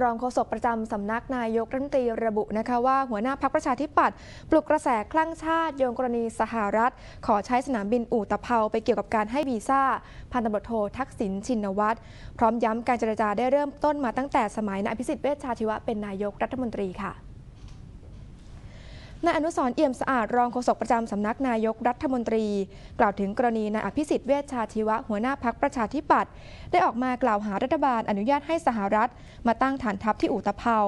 รองโฆษกประจำสำนักนายกรัฐมนตรีระบุนะคะว่าหัวหน้าพักประชาธิปัตย์ปลุกกระแสคลั่งชาติ โยงกรณีสหรัฐ ขอใช้สนามบินอู่ตะเภาไปเกี่ยวกับการให้วีซ่า พันตำรวจโททักษิณชินวัตรพร้อมย้ำการเจรจาได้เริ่มต้นมาตั้งแต่สมัยนายพิสิทธิ์เวชชาชีวะเป็นนายกรัฐมนตรีค่ะ นายอนุสรเอี่ยมสะอาดรองโฆษกประจำสำนักนายกรัฐมนตรี กล่าวถึงกรณีนายอภิสิทธิ์เวชชาชีวะหัวหน้าพักประชาธิปัตย์ได้ออกมากล่าวหารัฐบาลอนุญาตให้สหรัฐ มาตั้งฐานทัพที่อุตภเปา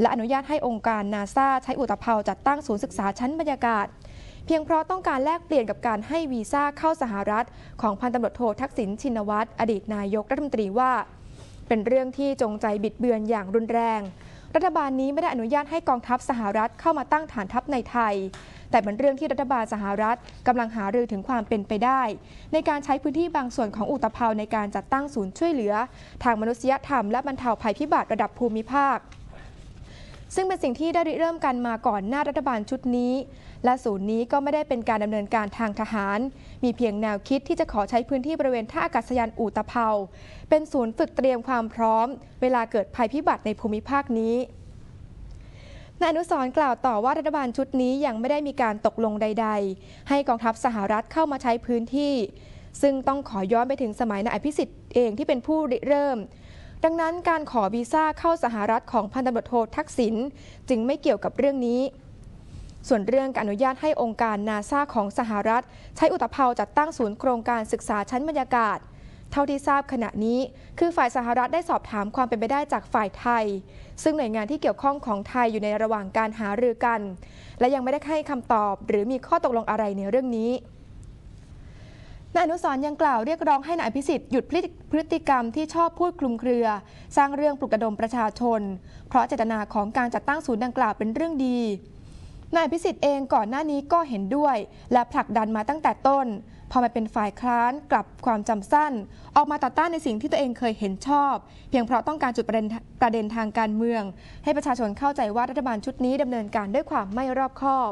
และอนุญาตให้องค์การนาซาใช้อุตภเปาจัดตั้งศูนย์ศึกษาชั้นบรรยากาศ เพียงเพราะต้องการแลกเปลี่ยนกับการให้วีซ่าเข้าสหรัฐ ของพันตำรวจโททักษิณชินวัตรอดีตนายกรัฐมนตรีว่า เป็นเรื่องที่จงใจบิดเบือนอย่างรุนแรง รัฐบาลนี้ไม่ได้อนุญาตให้กองทัพสหรัฐเข้ามาตั้งฐานทัพในไทย แต่เป็นเรื่องที่รัฐบาลสหรัฐกำลังหารือถึงความเป็นไปได้ ในการใช้พื้นที่บางส่วนของอุตภเปาในการจัดตั้งศูนย์ช่วยเหลือ ทางมนุษยธรรมและบรรเทาภัยพิบัติระดับภูมิภาค ซึ่งเป็นสิ่งที่ได้ริเริ่มกันมาก่อนหน้ารัฐบาลชุดนี้ และศูนย์นี้ก็ไม่ได้เป็นการดำเนินการทางทหาร มีเพียงแนวคิดที่จะขอใช้พื้นที่บริเวณท่าอากาศยานอู่ตะเภา เป็นศูนย์ฝึกเตรียมความพร้อม เวลาเกิดภัยพิบัติในภูมิภาคนี้นายอนุสร์กล่าวต่อว่ารัฐบาลชุดนี้ยังไม่ได้มีการตกลงใด ๆ ให้กองทัพสหรัฐเข้ามาใช้พื้นที่ ซึ่งต้องขอย้อนไปถึงสมัยนายอภิสิทธิ์เองที่เป็นผู้ริเริ่ม ดังนั้นการขอวีซ่าเข้าสหรัฐของพันตำรวจโททักษิณจึงไม่เกี่ยวกับเรื่องนี้ ส่วนเรื่องการอนุญาตให้องค์การนาซาของสหรัฐ ใช้อุตภาจัดตั้งศูนย์โครงการศึกษาชั้นบรรยากาศ เท่าที่ทราบขณะนี้ คือฝ่ายสหรัฐได้สอบถามความเป็นไปได้จากฝ่ายไทย ซึ่งหน่วยงานที่เกี่ยวข้องของไทยอยู่ในระหว่างการหารือกัน และยังไม่ได้ให้คำตอบ หรือมีข้อตกลงอะไรในเรื่องนี้ นายอนุสร์ยังกล่าวเรียกร้องให้นายอภิสิทธิ์หยุดพฤติกรรมที่ชอบพูดคลุมเครือ สร้างเรื่องปลุกระดมประชาชน เพราะเจตนาของการจัดตั้งศูนย์ดังกล่าวเป็นเรื่องดีนายพิสิทธิ์เองก่อนหน้านี้ก็เห็นด้วย และผลักดันมาตั้งแต่ต้น พอมาเป็นฝ่ายค้านกลับความจำสั้น ออกมาต่อต้านในสิ่งที่ตัวเองเคยเห็นชอบ เพียงเพราะต้องการจุดประเด็นประเด็นทางการเมือง ให้ประชาชนเข้าใจว่ารัฐบาลชุดนี้ดำเนินการด้วยความไม่รอบคอบ